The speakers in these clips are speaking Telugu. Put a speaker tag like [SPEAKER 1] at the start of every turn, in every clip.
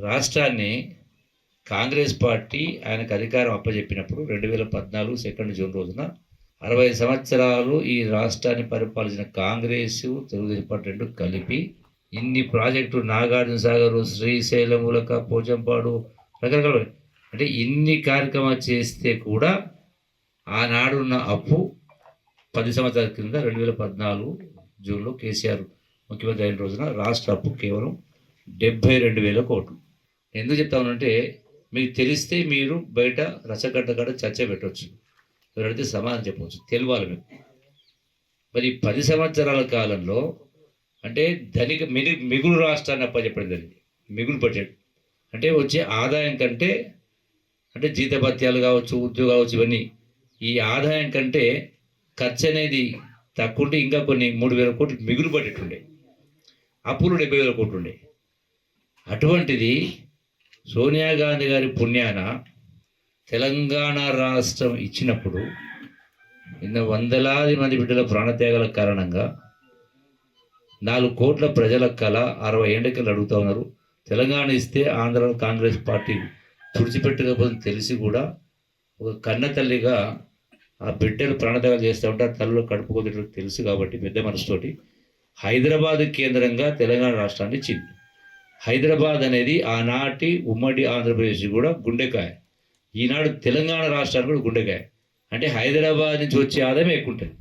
[SPEAKER 1] రాష్ట్రాన్ని కాంగ్రెస్ పార్టీ ఆయనకు అధికారం అప్పచెప్పినప్పుడు రెండు వేల పద్నాలుగు సెకండ్ జూన్ రోజున అరవై సంవత్సరాలు ఈ రాష్ట్రాన్ని పరిపాలించిన కాంగ్రెస్ తెలుగుదేశం పార్టీ రెండు కలిపి ఇన్ని ప్రాజెక్టులు నాగార్జున సాగర్ శ్రీశైలం మూలక పోచంపాడు రకరకాల అంటే ఇన్ని కార్యక్రమాలు చేస్తే కూడా ఆనాడున్న అప్పు పది సంవత్సరాల కింద రెండు వేల పద్నాలుగు జూన్లో కేసీఆర్ ముఖ్యమంత్రి అయిన రోజున రాష్ట్ర అప్పు కేవలం డెబ్బై రెండు వేల కోట్లు. ఎందుకు చెప్తామనంటే మీకు తెలిస్తే మీరు బయట రసగడ్డ గడ్డ చర్చ పెట్టవచ్చు ఎవరైతే సమాధానం చెప్పవచ్చు తెలియాలి మీకు. మరి పది సంవత్సరాల కాలంలో అంటే ధనిక మిగు మిగులు రాష్ట్రాన్ని అప్పచెప్పడం జరిగింది మిగులు బడ్జెట్ అంటే వచ్చే ఆదాయం కంటే అంటే జీతభత్యాలు కావచ్చు ఉద్యోగాలు కావచ్చు ఇవన్నీ ఈ ఆదాయం కంటే ఖర్చు అనేది తక్కువ ఉంటే ఇంకా కొన్ని మూడు వేల కోట్లు మిగులు బడ్జెట్ ఉండే అప్పులు డెబ్బై వేల కోట్లు ఉండే. అటువంటిది సోనియా గాంధీ గారి పుణ్యాన తెలంగాణ రాష్ట్రం ఇచ్చినప్పుడు నిన్న వందలాది మంది బిడ్డల ప్రాణత్యాగాల కారణంగా నాలుగు కోట్ల ప్రజల కళ అరవై ఏళ్ళకి అడుగుతా ఉన్నారు. తెలంగాణ ఇస్తే ఆంధ్ర కాంగ్రెస్ పార్టీ తుడిచిపెట్టకపోతే తెలిసి కూడా ఒక కన్న తల్లిగా ఆ బిడ్డలు ప్రాణత్యాగాలు చేస్తూ ఉంటే ఆ తల్లిలో కడుపుకోదు తెలుసు కాబట్టి పెద్ద మనసుతోటి హైదరాబాద్ కేంద్రంగా తెలంగాణ రాష్ట్రాన్ని ఇచ్చింది. హైదరాబాద్ అనేది ఆనాటి ఉమ్మడి ఆంధ్రప్రదేశ్ కూడా గుండెకాయ. ఈనాడు తెలంగాణ రాష్ట్రానికి కూడా గుండెకాయ. అంటే హైదరాబాద్ నుంచి వచ్చే ఆదాయం ఎక్కువ ఉంటుంది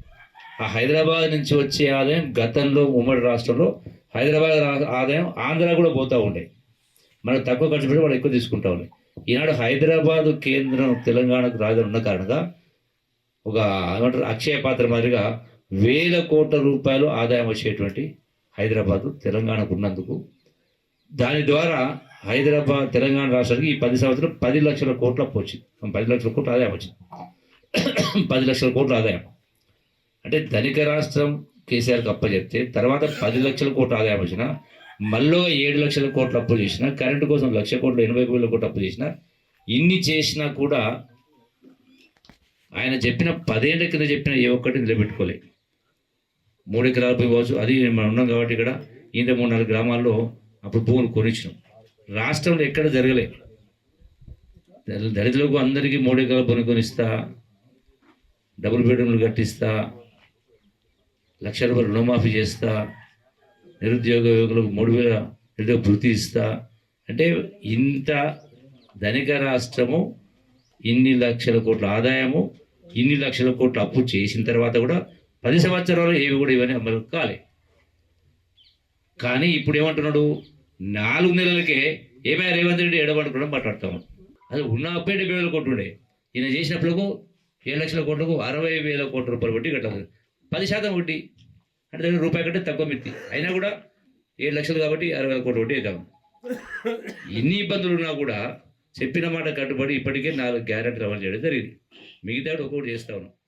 [SPEAKER 1] ఆ హైదరాబాద్ నుంచి వచ్చే ఆదాయం గతంలో ఉమ్మడి రాష్ట్రంలో హైదరాబాద్ రా- ఆదాయం ఆంధ్ర కూడా పోతూ ఉండే. మనకు తక్కువ ఖర్చు పెట్టి వాళ్ళు ఎక్కువ తీసుకుంటా ఉన్నాయి ఈనాడు హైదరాబాద్ కేంద్రం తెలంగాణకు రాజధాని ఉన్న కారణంగా ఒక ఏమంటారు అక్షయ పాత్ర మాదిరిగా వేల కోట్ల రూపాయలు ఆదాయం వచ్చేటువంటి హైదరాబాదు తెలంగాణకు ఉన్నందుకు దాని ద్వారా హైదరాబాద్ తెలంగాణ రాష్ట్రానికి ఈ పది సంవత్సరం పది లక్షల కోట్ల అప్పు వచ్చింది పది లక్షల కోట్ల ఆదాయం వచ్చింది. పది లక్షల కోట్ల ఆదాయం. అంటే ధనిక రాష్ట్రం కేసీఆర్కి అప్పచెప్తే తర్వాత పది లక్షల కోట్ల ఆదాయం వచ్చిన మళ్ళీ ఏడు లక్షల కోట్ల అప్పు చేసిన కరెంటు కోసం లక్ష కోట్ల ఎనభై వేల కోట్ల అప్పు చేసిన ఇన్ని చేసినా కూడా ఆయన చెప్పిన పదేళ్ళ కింద చెప్పిన ఏ ఒక్కటి నిలబెట్టుకోలేదు మూడు ఎకరాలు పోయి పోవచ్చు. అది మనం ఉన్నాం కాబట్టి ఇక్కడ. ఇంత మూడు నాలుగు గ్రామాల్లో అప్పుడు భూములు కొనిచ్చినాం. రాష్ట్రంలో ఎక్కడ జరగలే. దళితులకు అందరికీ మూడు ఎకరాల భూమి కొనిస్తా డబుల్ బెడ్రూమ్లు కట్టిస్తా లక్ష రూపాయలు రుణమాఫీ చేస్తా నిరుద్యోగ యువకులకు మూడు వేల నిరుద్యోగ భృతి ఇస్తా. అంటే ఇంత ధనిక రాష్ట్రము ఇన్ని లక్షల కోట్ల ఆదాయము ఇన్ని లక్షల కోట్ల అప్పు చేసిన తర్వాత కూడా పది సంవత్సరాలు ఏవి కూడా ఇవన్నీ అమలు కాలేదు కానీ ఇప్పుడు ఏమంటున్నాడు నాలుగు నెలలకే ఏమైనా రేవంత్ రెడ్డి ఎడబడుకోవడం మాట్లాడతాం అది ఉన్న అప్పే డెబ్బై వేల కోట్లు ఉండే. ఈయన చేసినప్పుడు ఏడు లక్షల కోట్లకు అరవై వేల కోట్ల రూపాయలు వడ్డీ కట్టాలి. పది శాతం వడ్డీ. అంటే దగ్గర రూపాయి కంటే తక్కువ మిత్తి. అయినా కూడా ఏడు లక్షలు కాబట్టి అరవై వేల కోట్ల వడ్డీ వేద్దాం. ఇన్ని ఇబ్బందులు ఉన్నా కూడా చెప్పిన మాట కట్టుబడి ఇప్పటికే నాలుగు గ్యారెంటీ అమలు చేయడం జరిగింది. మిగతా ఒక్కొక్కటి చేస్తా ఉన్నాం